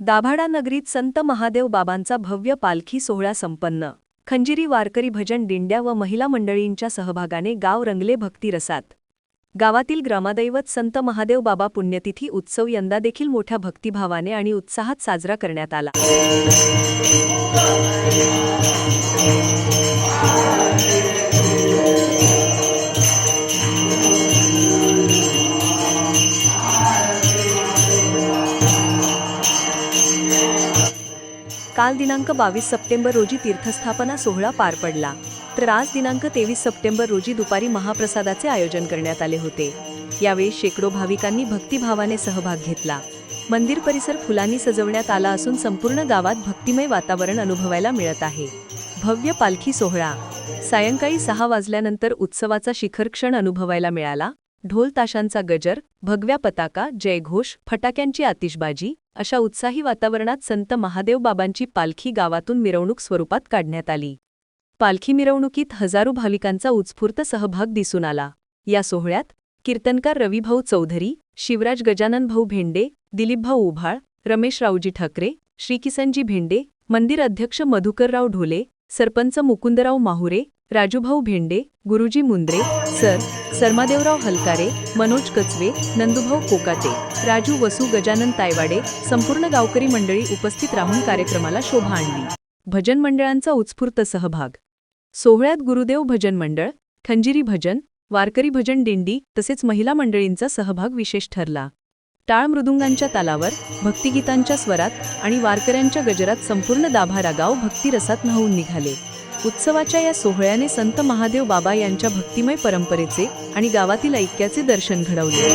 दाभाडा नगरीत संत महादेव बाबांचा भव्य पालखी सोहळा संपन्न. खंजिरी वारकरी भजन दिंड्या व महिला मंडळींच्या सहभागाने गाव रंगले भक्तिरसात गावातील ग्रामदैवत संत महादेव बाबा पुण्यतिथी उत्सव यंदा देखील मोठ्या भक्तिभावाने आणि उत्साहात साजरा करण्यात आला. काल दिनांक बावीस सप्टेंबर रोजी तीर्थस्थापना सोहळा पार पडला. तर आज दिनांक तेवीस सप्टेंबर रोजी दुपारी महाप्रसादाचे आयोजन करण्यात आले होते. यावेळी शेकडो भाविकांनी भक्तिभावाने सहभाग घेतला. मंदिर परिसर फुलांनी सजवण्यात आला असून संपूर्ण गावात भक्तिमय वातावरण अनुभवायला मिळत आहे. भव्य पालखी सोहळा. सायंकाळी सहा वाजल्यानंतर उत्सवाचा शिखर क्षण अनुभवायला मिळाला. ढोलताशांचा गजर भगव्या पताका जयघोष फटाक्यांची आतिषबाजी अशा उत्साही वातावरणात संत महादेव बाबांची पालखी गावातून मिरवणूक स्वरूपात काढण्यात आली. पालखी मिरवणुकीत हजारो भाविकांचा उत्स्फूर्त सहभाग दिसून आला. या सोहळ्यात कीर्तनकार रविभाऊ चौधरी शिवराज गजाननभाऊ भेंडे दिलीपभाऊ उभाळ रमेश रावजी ठाकरे श्रीकिसनजी भेंडे मंदिर अध्यक्ष मधुकरराव ढोले सरपंच मुकुंदराव माहुरे राजूभाऊ भेंडे गुरुजी मुंद्रे सर सरमादेवराव हलकारे मनोज कचवे नंदुभाऊ कोकाटे राजू वसू गजानन तायवाडे संपूर्ण गावकरी मंडळी उपस्थित राहून कार्यक्रमाला शोभा आणली. भजन मंडळांचा उत्स्फूर्त सहभाग. सोहळ्यात गुरुदेव भजन मंडळ खंजिरी भजन वारकरी भजन दिंडी तसेच महिला मंडळींचा सहभाग विशेष ठरला. टाळ मृदुंगांच्या तालावर भक्तिगीतांच्या स्वरात आणि वारकऱ्यांच्या गजरात संपूर्ण दाभारा गाव भक्तिरसात न्हावून निघाले. उत्सवाच्या या सोहळ्याने संत महादेव बाबा यांच्या भक्तिमय परंपरेचे आणि गावातील ऐक्याचे दर्शन घडवले.